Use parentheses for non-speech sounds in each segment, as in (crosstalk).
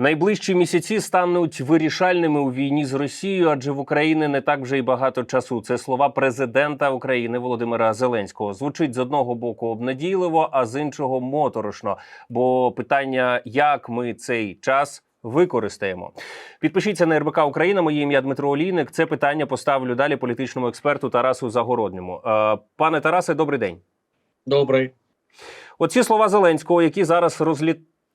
Найближчі місяці стануть вирішальними у війні з Росією, адже в Україні не так вже й багато часу. Це слова президента України Володимира Зеленського. Звучить з одного боку обнадійливо, а з іншого моторошно. Бо питання, як ми цей час використаємо. Підпишіться на РБК Україна. Моє ім'я Дмитро Олійник. Це питання поставлю далі політичному експерту Тарасу Загородньому. Е, Пане Тарасе, добрий день. Добрий. Оці слова Зеленського, які зараз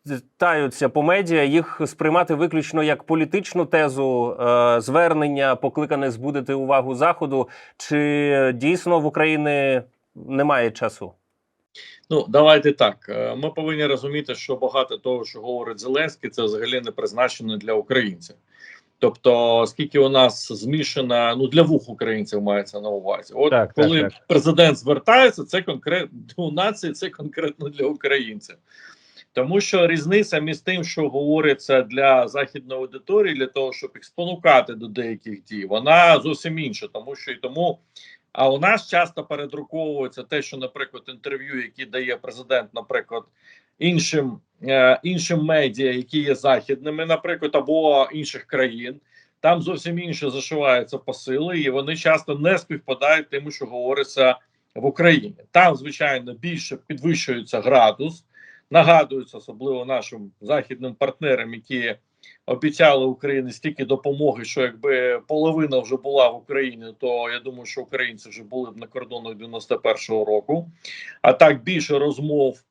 розлітаються по медіа, їх сприймати виключно як політичну тезу е, звернення, покликане збудити увагу заходу. Чи дійсно в Україні немає часу? Ну давайте так. Е, Ми повинні розуміти, що багато того, що говорить Зеленський, це взагалі не призначено для українців. Тобто, оскільки у нас змішана, ну для вух українців мається на увазі. От Так, так, коли так. президент звертається, це конкретно у нації, це конкретно для українців. Тому що різниця між тим, що говориться для західної аудиторії, для того, щоб їх спонукати до деяких дій, вона зовсім інша, тому що і тому. А у нас часто передруковується те, що, наприклад, інтерв'ю, які дає президент, наприклад, іншим е, іншим медіа, які є західними, наприклад, або інших країн, там зовсім інше зашиваються посили, і вони часто не співпадають тим, що говориться в Україні. Там, звичайно, більше підвищується градус, нагадується, особливо нашим західним партнерам, які обіцяли Україні стільки допомоги, що якби половина вже була в Україні, то я думаю, що українці вже були б на кордонах 91-го року. А так більше розмов,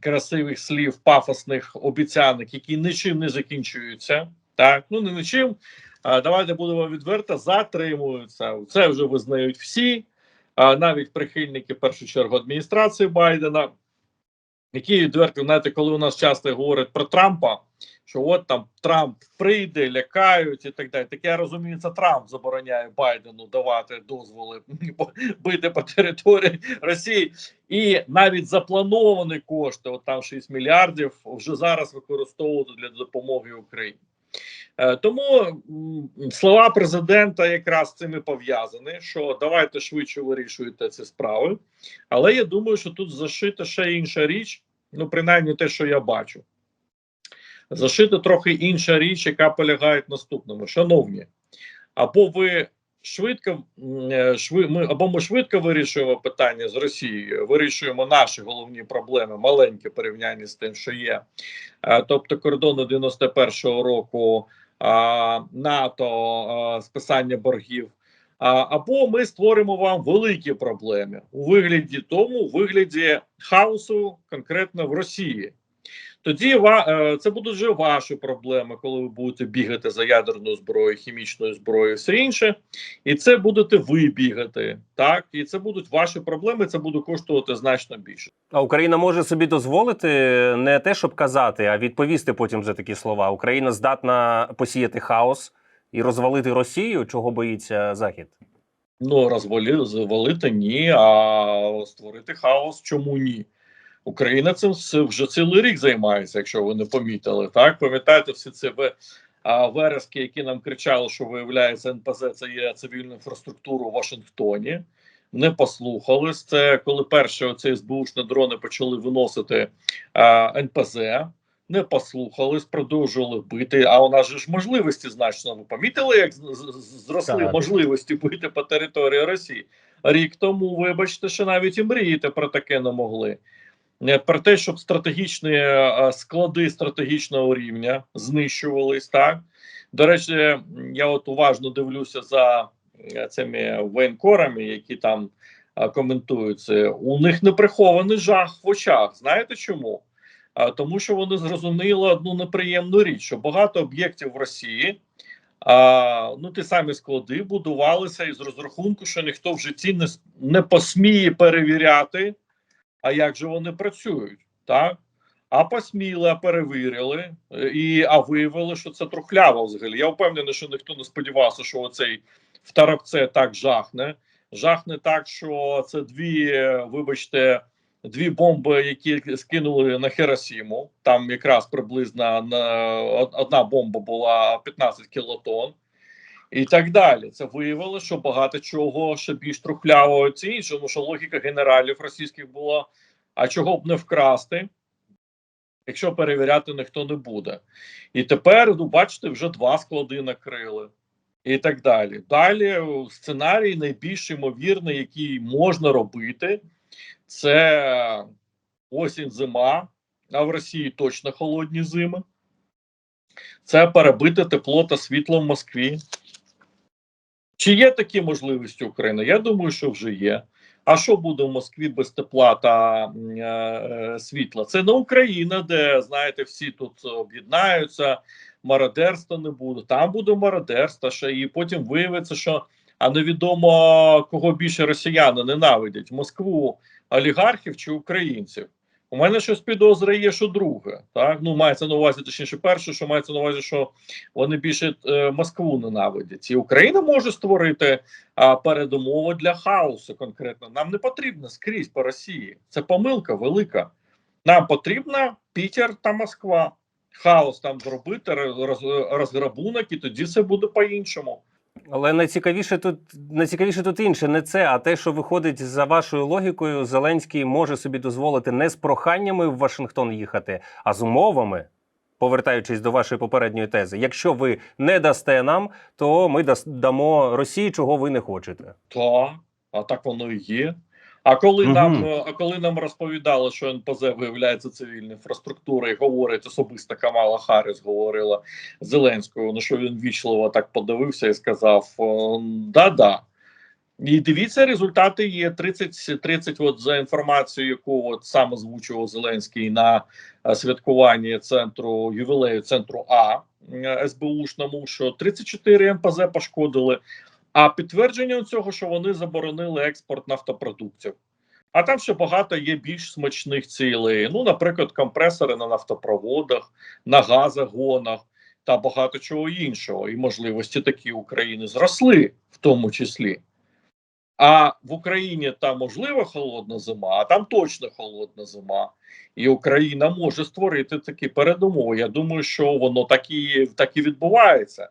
красивих слів, пафосних обіцянок, які нічим не закінчуються. Так, ну не нічим. А, давайте будемо відверто, затримуються. Це вже визнають всі, а, навіть прихильники першу чергу адміністрації Байдена, які відверто, знаєте, коли у нас часто говорять про Трампа, що от там Трамп прийде, лякають і так далі. Так я розумію, це Трамп забороняє Байдену давати дозволи (laughs) бити по території Росії, і навіть заплановані кошти, от там 6 мільярдів, вже зараз використовувати для допомоги Україні. Е, Тому слова президента якраз з і пов'язані, що давайте швидше вирішуйте ці справи. Але я думаю, що тут зашита ще інша річ, ну принаймні те, що я бачу. Зашита трохи інша річ, яка полягає в наступному. Шановні, або ви швидко е, шви, ми, або ми швидко вирішуємо питання з Росією, вирішуємо наші головні проблеми, маленькі порівняння з тим, що є. Е, Тобто кордону 91-го року НАТО, списання боргів. Або ми створимо вам великі проблеми у вигляді тому, у вигляді хаосу конкретно в Росії. Тоді е, це будуть вже ваші проблеми, коли ви будете бігати за ядерною зброєю, хімічною зброєю, все інше, і це будете ви бігати, так і це будуть ваші проблеми. Це буде коштувати значно більше. А Україна може собі дозволити не те, щоб казати, а відповісти потім вже такі слова. Україна здатна посіяти хаос і розвалити Росію, чого боїться Захід. Ну розвали завалити ні, а створити хаос. Чому ні? Україна цим вже цілий рік займається, якщо ви не помітили. Так пам'ятаєте всі ці верески, які нам кричали, що виявляється НПЗ це є цивільна інфраструктура у Вашингтоні. Не послухались. Це коли перші оці СБУшні дрони почали виносити а, НПЗ. Не послухались, продовжували бити. А у нас же ж можливості значно. Ви помітили, як зросли Так. можливості бити по території Росії? Рік тому, вибачте, що навіть і мріяти про таке не могли. Про те, щоб стратегічні е, склади стратегічного рівня знищувались. Так до речі, я от уважно дивлюся за е, цими воєнкорами, які там е, коментують це. У них не прихований жах в очах. Знаєте чому? Тому що вони зрозуміли одну неприємну річ, що багато об'єктів в Росії, ну ті самі склади будувалися із розрахунку, що ніхто в житті не, не посміє перевіряти, а як же вони працюють, так? А посміли, а перевірили, е, і а виявили, що це трухляво взагалі. Я впевнений, що ніхто не сподівався, що оцей в так жахне. Жахне так, що це дві, вибачте, дві бомби, які скинули на Хіросіму. Там якраз приблизно на одна бомба була 15 кілотон. І так далі. Це виявило, що багато чого ще більш трухляво це інше, тому що логіка генералів російських була: а чого б не вкрасти? якщо перевіряти ніхто не буде. І тепер, ну, бачите, вже два склади накрили. І так далі. Далі сценарій найбільш ймовірний, який можна робити, це осінь зима, а в Росії точно холодні зими. Це перебити тепло та світло в Москві. Чи є такі можливості України? Я думаю, що вже є. А що буде в Москві без тепла та е, е, світла? Це не Україна, де знаєте, всі тут об'єднаються, мародерства не буде. Там буде мародерство, ще і потім виявиться, що а невідомо кого більше росіяни ненавидять: Москву, олігархів чи українців. У мене щось підозри є, що друге. Так ну мається на увазі, точніше, перше, що мається на увазі, що вони більше е, Москву ненавидять. І Україна може створити а, передумови для хаосу. Конкретно нам не потрібно скрізь по Росії. Це помилка велика. Нам потрібна Пітер та Москва. Хаос там зробити, роз- розграбунок, і тоді все буде по-іншому. Але найцікавіше тут найцікавіше тут інше, не це, а те, що виходить за вашою логікою, Зеленський може собі дозволити не з проханнями в Вашингтон їхати, а з умовами. Повертаючись до вашої попередньої тези, якщо ви не дасте нам, то ми дамо Росії, чого ви не хочете. Так, а так воно і є. А коли Мгм. нам е, а коли нам розповідали, що НПЗ виявляється цивільна інфраструктура, і говорить особисто Камала Харріс говорила Зеленського, на що він вічливо так подивився і сказав: е, да-да. І дивіться, результати є 30, 30 от за інформацією, яку от сам озвучував Зеленський на е, святкуванні центру ювілею центру А СБУшному, що 34 НПЗ пошкодили. А підтвердження цього, що вони заборонили експорт нафтопродуктів. А там ще багато є більш смачних цілей. Ну, наприклад, компресори на нафтопроводах, на газогонах та багато чого іншого. І можливості такі України зросли в тому числі. А в Україні там можливо холодна зима, а там точно холодна зима. І Україна може створити такі передумови. Я думаю, що воно так і, так і відбувається.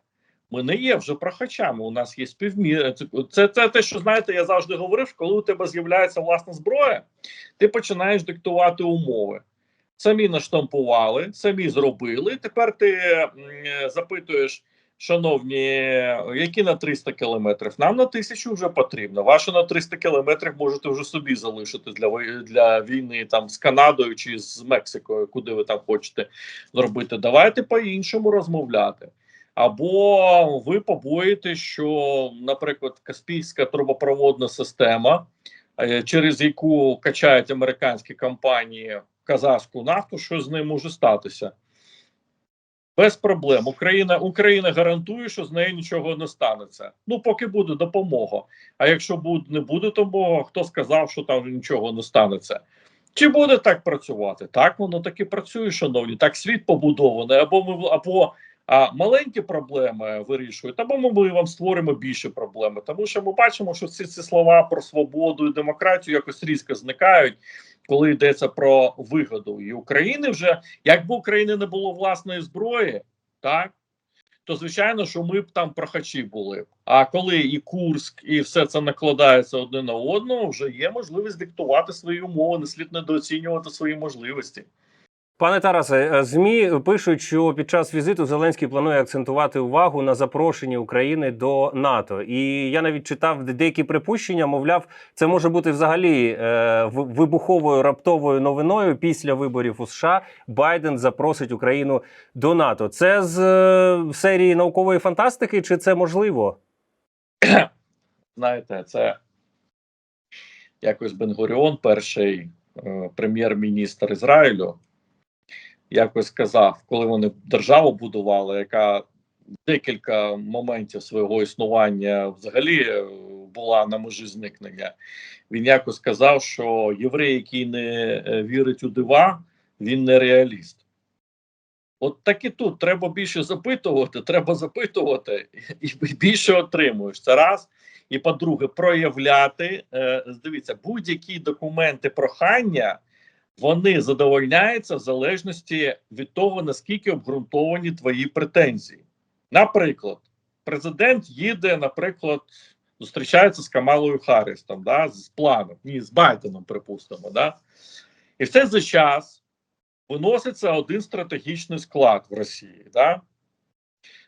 Ми не є вже прохачами. У нас є співмір. Це, це те, що знаєте, я завжди говорив, коли у тебе з'являється власна зброя, ти починаєш диктувати умови. Самі наштампували, самі зробили. Тепер ти запитуєш, шановні, які на 300 кілометрів? Нам на тисячу вже потрібно. Ваше на 300 кілометрів можете вже собі залишити для для війни там з Канадою чи з Мексикою, куди ви там хочете зробити. Давайте по-іншому розмовляти. Або ви побоїте, що, наприклад, Каспійська трубопроводна система, е, через яку качають американські компанії казахську нафту, що з ним може статися? Без проблем. Україна Україна гарантує, що з нею нічого не станеться. Ну, поки буде допомога. А якщо буде, не буде допомога, хто сказав, що там нічого не станеться? Чи буде так працювати? Так воно так і працює, шановні. Так світ побудований, або ми або а маленькі проблеми вирішують, або ми вам створимо більше проблеми. Тому що ми бачимо, що всі ці слова про свободу і демократію якось різко зникають, коли йдеться про вигоду. І України вже якби України не було власної зброї, так то звичайно, що ми б там прохачі були. А коли і Курськ, і все це накладається одне на одного, вже є можливість диктувати свої умови, не слід недооцінювати свої можливості. Пане Тарасе, е, змі пишуть, що під час візиту Зеленський планує акцентувати увагу на запрошенні України до НАТО. І я навіть читав деякі припущення. Мовляв, це може бути взагалі е, вибуховою раптовою новиною. Після виборів у США Байден запросить Україну до НАТО. Це з е, серії наукової фантастики, чи це можливо? Знаєте, це якось Бен-Гуріон, перший прем'єр-міністр Ізраїлю, якось сказав, коли вони державу будували, яка декілька моментів свого існування взагалі е, була на межі зникнення. Він якось сказав, що єврей, який не е, вірить у дива, він не реаліст. От так і тут треба більше запитувати, треба запитувати, і більше отримуєш. Це раз. І по-друге, проявляти. Е, дивіться, будь-які документи прохання вони задовольняються в залежності від того, наскільки обґрунтовані твої претензії. Наприклад, президент їде, наприклад, зустрічається з Камалою Харріс, там, да, з планом, ні, з Байденом, припустимо. Да? І в цей же час виноситься один стратегічний склад в Росії. Да?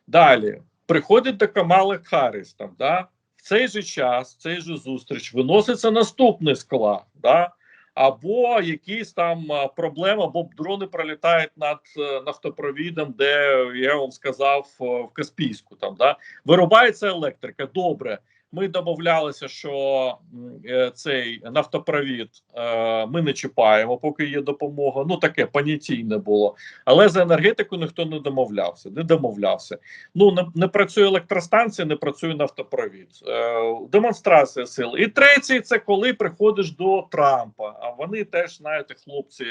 Далі приходить до Камали Харріс, там, да? в цей же час, в цей же зустріч виноситься наступний склад. Да? Або якісь там проблеми, або дрони пролітають над е, нафтопровідом, де я вам сказав в Каспійську. Там да вирубається електрика. Добре, ми домовлялися, що е, цей нафтопровід е, ми не чіпаємо, поки є допомога. Ну таке понятійне було. Але за енергетику ніхто не домовлявся. Не домовлявся. Ну не, не працює електростанція, не працює нафтопровід. Е, демонстрація сил. І третій це коли приходиш до Трампа. А вони теж знаєте, хлопці.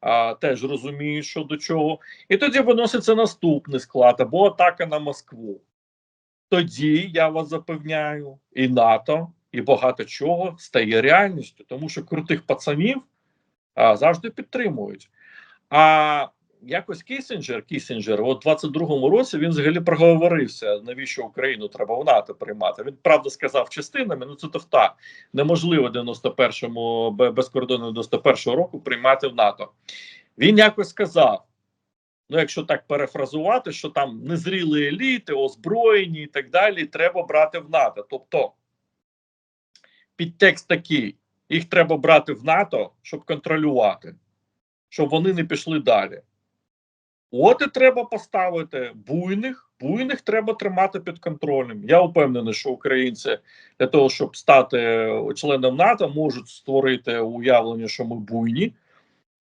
А, теж розуміють, що до чого, і тоді виноситься наступний склад або атака на Москву. Тоді я вас запевняю, і НАТО, і багато чого стає реальністю, тому що крутих пацанів а, завжди підтримують. А якось Кісінджер, Кісінджер, от 22-му році він взагалі проговорився, навіщо Україну треба в НАТО приймати. Він правда сказав частинами, ну це тофта. Неможливо 91-му без кордону 91-го року приймати в НАТО. Він якось сказав. Ну, якщо так перефразувати, що там незріли еліти, озброєні і так далі, треба брати в НАТО. Тобто підтекст такий: їх треба брати в НАТО, щоб контролювати, щоб вони не пішли далі. От і треба поставити буйних, буйних треба тримати під контролем. Я впевнений, що українці для того, щоб стати членом НАТО, можуть створити уявлення, що ми буйні,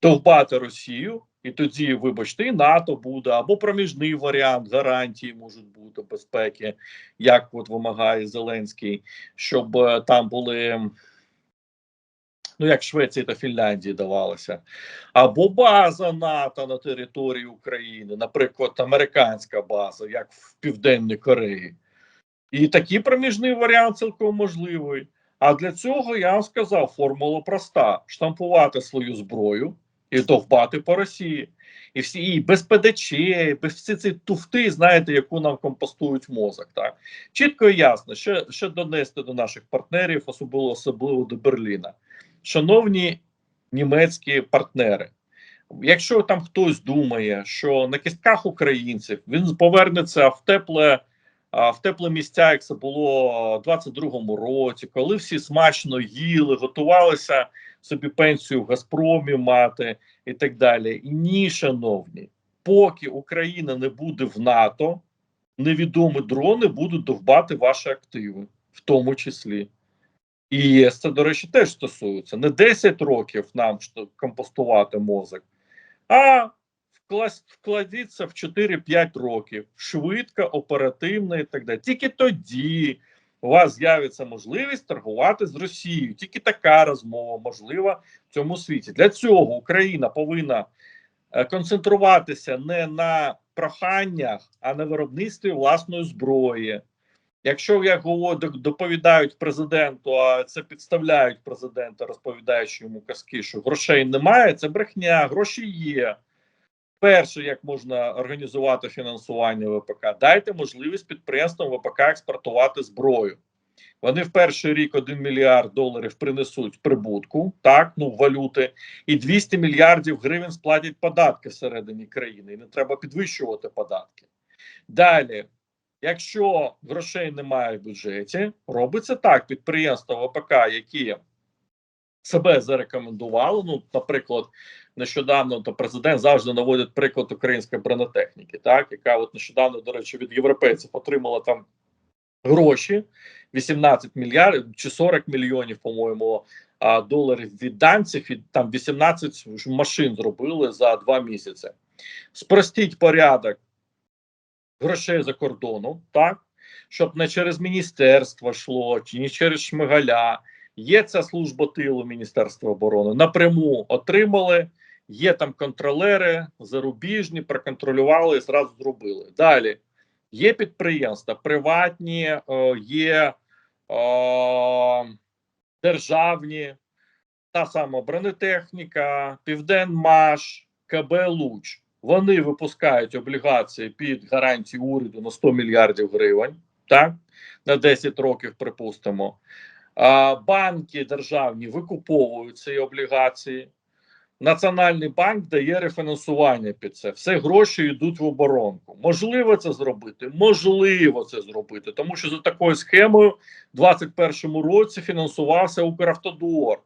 довбати Росію, і тоді, вибачте, і НАТО буде, або проміжний варіант гарантії можуть бути безпеки, як от вимагає Зеленський, щоб е, там були. Ну, як Швеції та Фінляндії давалося, або база НАТО на території України, наприклад, американська база, як в Південній Кореї. І такий проміжний варіант цілком можливий. А для цього я вам сказав: формула проста: штампувати свою зброю і довбати по Росії. І всі і без ПДЧ, без всі ці туфти, знаєте, яку нам компостують мозок. Так чітко і ясно, що, що донести до наших партнерів, особливо особливо до Берліна. Шановні німецькі партнери, якщо там хтось думає, що на кістках українців він повернеться в тепле. В тепле місця, як це було в 22-му році, коли всі смачно їли, готувалися собі пенсію в Газпромі мати і так далі. І ні, шановні, поки Україна не буде в НАТО, невідомі дрони будуть довбати ваші активи, в тому числі. І ЄС це, до речі, теж стосується. Не 10 років нам компостувати мозок, а вкладіться в 4-5 років швидко, оперативно і так далі. Тільки тоді у вас з'явиться можливість торгувати з Росією. Тільки така розмова можлива в цьому світі. Для цього Україна повинна е, концентруватися не на проханнях, а на виробництві власної зброї. Якщо як доповідають президенту, а це підставляють президента, розповідаючи йому казки, що грошей немає, це брехня, гроші є. Перше, як можна організувати фінансування ВПК, дайте можливість підприємствам ВПК експортувати зброю. Вони в перший рік 1 мільярд доларів принесуть прибутку, так, ну валюти, і 200 мільярдів гривень сплатять податки всередині країни. І не треба підвищувати податки. Далі, якщо грошей немає в бюджеті, робиться так: підприємства ВПК, які себе зарекомендували. Ну, наприклад, нещодавно то президент завжди наводить приклад української бронетехніки, так яка от нещодавно, до речі, від європейців отримала там гроші 18 мільярдів чи 40 мільйонів, по-моєму, доларів від данців, і там 18 машин зробили за два місяці. Спростіть порядок грошей за кордоном, так щоб не через міністерство йшло, чи не через Шмигаля. Є ця служба тилу Міністерства оборони напряму отримали. Є там контролери зарубіжні, проконтролювали і зразу зробили. Далі є підприємства, приватні, о, є о, державні, та сама бронетехніка, Південмаш, КБ Луч. Вони випускають облігації під гарантію уряду на 100 мільярдів гривень, так на 10 років, припустимо. Банки державні викуповують ці облігації. Національний банк дає рефінансування під це. Все гроші йдуть в оборонку. Можливо це зробити? Можливо це зробити, тому що за такою схемою в 2021 році фінансувався Укравтодор.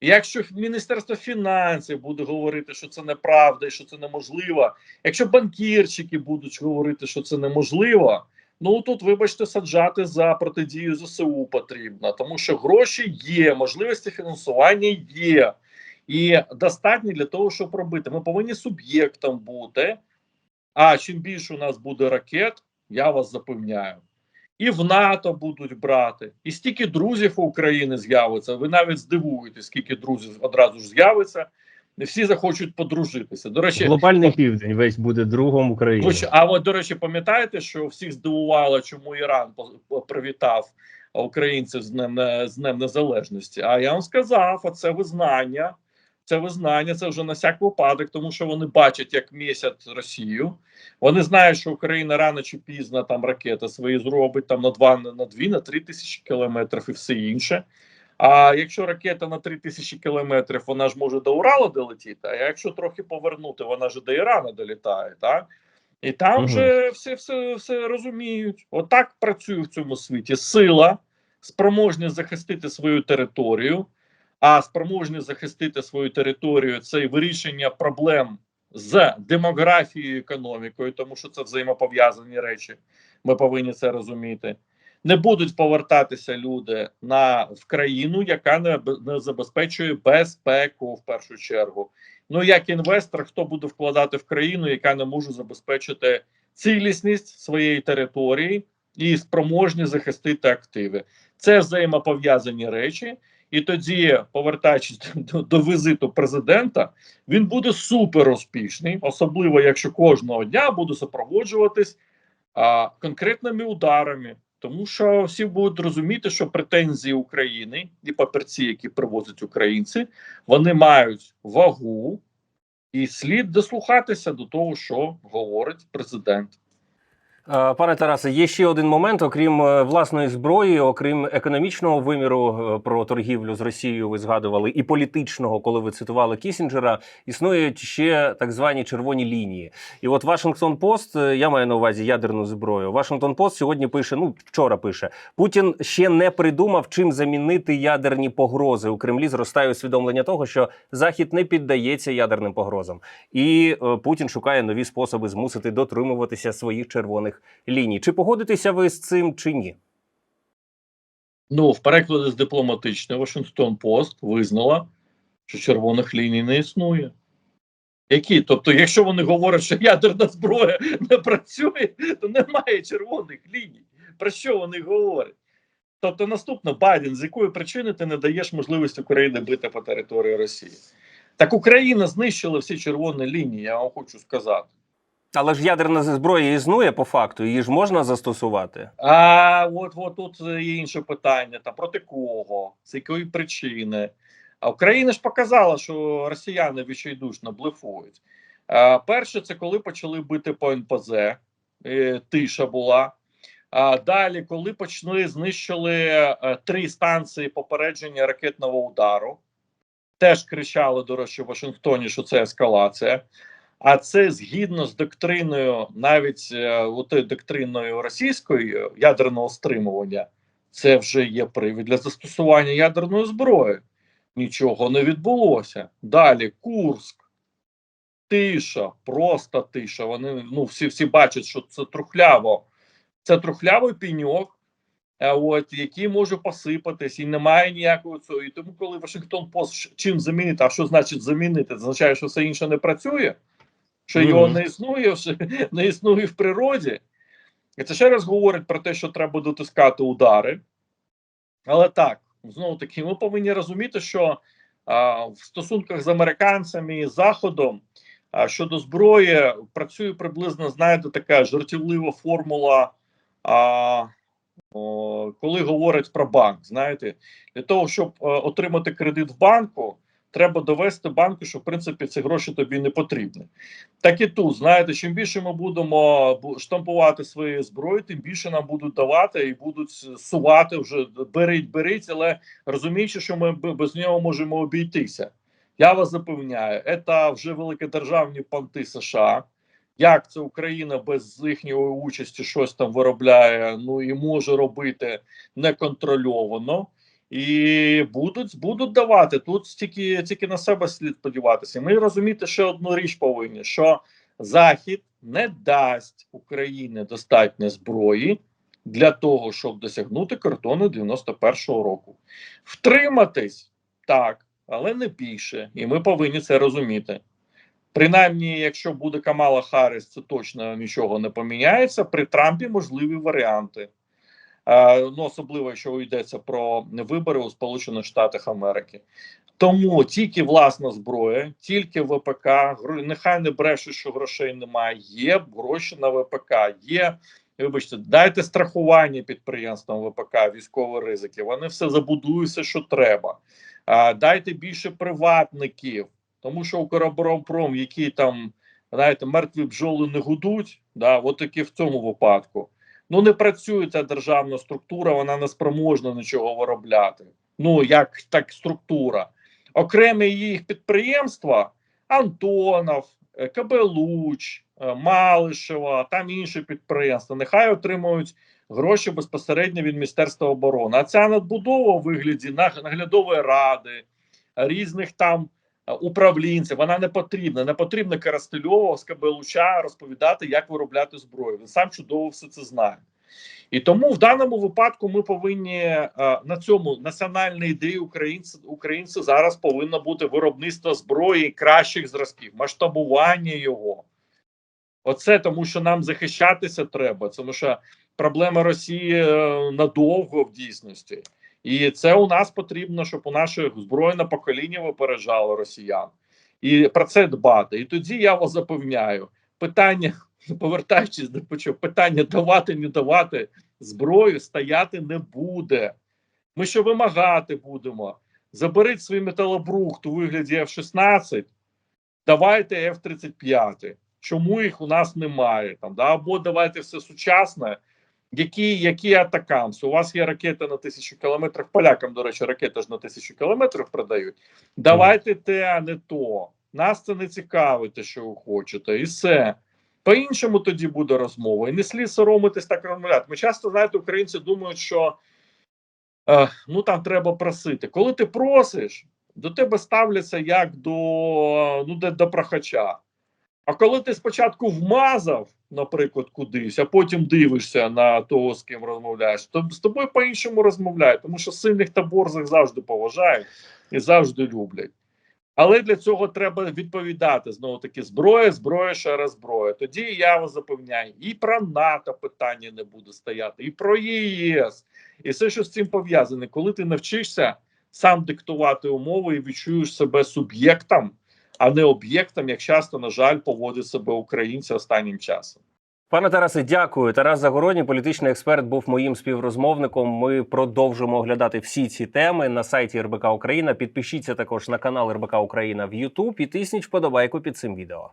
Якщо Міністерство фінансів буде говорити, що це неправда і що це неможливо, якщо банкірчики будуть говорити, що це неможливо, ну тут, вибачте, саджати за протидію ЗСУ потрібно, тому що гроші є, можливості фінансування є і достатні для того, щоб робити. Ми повинні суб'єктом бути. А чим більше у нас буде ракет, я вас запевняю, і в НАТО будуть брати, і стільки друзів у України з'явиться. Ви навіть здивуєтесь, скільки друзів одразу ж з'явиться. Не всі захочуть подружитися. До речі, Глобальний південь весь буде другом України. ви а от, до речі, пам'ятаєте, що всіх здивувало, чому Іран привітав українців з Днем, Не- з Днем Незалежності? А я вам сказав, а це визнання. Це визнання, це вже на всяк випадок, тому що вони бачать, як місяць Росію. Вони знають, що Україна рано чи пізно там ракети свої зробить там на два, на дві, на три тисячі кілометрів і все інше. А якщо ракета на 3 тисячі кілометрів, вона ж може до Урала долетіти, а якщо трохи повернути, вона ж до Ірану долітає, так? І там Мгм. вже все, все, все розуміють. Отак працює в цьому світі. Сила, спроможність захистити свою територію, а спроможність захистити свою територію це і вирішення проблем з демографією економікою, тому що це взаємопов'язані речі. Ми повинні це розуміти. Не будуть повертатися люди на в країну, яка не, не забезпечує безпеку в першу чергу. Ну як інвестор, хто буде вкладати в країну, яка не може забезпечити цілісність своєї території і спроможність захистити активи. Це взаємопов'язані речі. І тоді, повертаючись (laughs) до, до візиту президента, він буде супер успішний, особливо якщо кожного дня буде супроводжуватись а, конкретними ударами. Тому що всі будуть розуміти, що претензії України і папірці, які привозять українці, вони мають вагу, і слід дослухатися до того, що говорить президент. Е, Пане Тарасе, є ще один момент, окрім е, власної зброї, окрім економічного виміру е, про торгівлю з Росією, ви згадували, і політичного, коли ви цитували Кісінджера, існують ще так звані червоні лінії. І от Вашингтон Пост, я маю на увазі ядерну зброю. Вашингтон Пост сьогодні пише: ну вчора пише: Путін ще не придумав, чим замінити ядерні погрози. У Кремлі зростає усвідомлення того, що Захід не піддається ядерним погрозам, і Путін шукає нові способи змусити дотримуватися своїх червоних ліній. Чи погодитеся ви з цим чи ні? Ну, в перекладі з дипломатичної Вашингтон Пост визнала, що червоних ліній не існує. Які? Тобто, якщо вони говорять, що ядерна зброя не працює, то немає червоних ліній. Про що вони говорять? Тобто, наступно, Байден, з якої причини ти не даєш можливість Україні бити по території Росії? Так Україна знищила всі червоні лінії, я вам хочу сказати. Але ж ядерна зброя існує по факту, її ж можна застосувати. А от, от тут є інше питання: там проти кого, з якої причини. А Україна ж показала, що росіяни відчайдушно блефують. А, перше, це коли почали бити по НПЗ, е, тиша була. А далі, коли почали знищили е, три станції попередження ракетного удару, теж кричали, до речі, в Вашингтоні, що це ескалація. А це згідно з доктриною, навіть е, отою доктриною російської е, ядерного стримування, це вже є привід для застосування ядерної зброї. Нічого не відбулося. Далі Курск, тиша, просто тиша. Вони ну всі всі бачать, що це трухляво. Це трухлявий піньок, е, от, який може посипатись, і немає ніякого цього. І тому, коли Вашингтон Пост чим замінити, а що значить замінити? Це означає, що все інше не працює, що його не існує, (laughs) не існує в природі. І це ще раз говорить про те, що треба дотискати удари. Але так, знову таки, ми повинні розуміти, що а, в стосунках з американцями і Заходом а, щодо зброї працює приблизно, знаєте, така жартівлива формула. А, о, коли говорять про банк, знаєте, для того, щоб е, отримати кредит в банку, треба довести банку, що в принципі ці гроші тобі не потрібні. Так і тут, знаєте, чим більше ми будемо штампувати свої зброї, тим більше нам будуть давати і будуть сувати вже беріть, беріть, але розуміючи, що ми без нього можемо обійтися. Я вас запевняю, це вже великодержавні понти США. Як це Україна без їхньої участі щось там виробляє, ну і може робити неконтрольовано, і будуть будуть давати тут тільки, тільки на себе слід сподіватися. Ми розуміти ще одну річ повинні: що Захід не дасть Україні достатньо зброї для того, щоб досягнути кордону 91-го року. Втриматись так, але не більше, і ми повинні це розуміти. Принаймні, якщо буде Камала Харріс, це точно нічого не поміняється. При Трампі можливі варіанти. Е, ну, особливо, якщо йдеться про вибори у Сполучених Штатах Америки. Тому тільки власна зброя, тільки ВПК, нехай не брешуть, що грошей немає. Є гроші на ВПК, є. Вибачте, дайте страхування підприємствам ВПК, військові ризики. Вони все забудують, все, що треба. А, дайте більше приватників, тому що Укроборонпром, які там, знаєте, мертві бджоли не гудуть, да, от таки в цьому випадку. Ну не працює ця державна структура, вона не спроможна нічого виробляти. Ну як так структура. Окремі їх підприємства, Антонов, е, КБ Луч, е, Малишева, там інші підприємства, нехай отримують гроші безпосередньо від Міністерства оборони. А ця надбудова у вигляді наглядової ради, різних там управлінців, вона не потрібна. Не потрібно Карастельового з КБ Луча розповідати, як виробляти зброю. Він сам чудово все це знає. І тому в даному випадку ми повинні е, на цьому національній ідеї українці, українці зараз повинно бути виробництво зброї кращих зразків, масштабування його. Оце тому, що нам захищатися треба, тому що проблема Росії е, надовго в дійсності. І це у нас потрібно, щоб у наше збройне покоління випереджало росіян. І про це дбати. І тоді я вас запевняю, питання, (laughs) повертаючись до початку, питання давати, не давати зброю стояти не буде. Ми що вимагати будемо. Заберіть свій металобрухт у вигляді F-16, давайте F-35. Чому їх у нас немає? Там, да? Або давайте все сучасне. Які, які атакамси? У вас є ракети на тисячу кілометрів. Полякам, до речі, ракети ж на тисячу кілометрів продають. Давайте те, а не то. Нас це не цікавить, те, що ви хочете, і все. По-іншому тоді буде розмова. І не слід соромитись так розмовляти. Ми часто, знаєте, українці думають, що е, ну там треба просити. Коли ти просиш, до тебе ставляться як до, ну, до прохача. А коли ти спочатку вмазав, наприклад, кудись, а потім дивишся на того, з ким розмовляєш, то з тобою по-іншому розмовляють, тому що сильних та борзих завжди поважають і завжди люблять. Але для цього треба відповідати знову таки зброя, зброя, ще раз зброя. Тоді я вас запевняю, і про НАТО питання не буде стояти, і про ЄС, і все, що з цим пов'язане. Коли ти навчишся сам диктувати умови і відчуєш себе суб'єктом, а не об'єктом, як часто, на жаль, поводять себе українці останнім часом. Пане Тарасе, дякую. Тарас Загородній, політичний експерт, був моїм співрозмовником. Ми продовжимо оглядати всі ці теми на сайті РБК Україна. Підпишіться також на канал РБК Україна в YouTube і тисніть вподобайку під цим відео.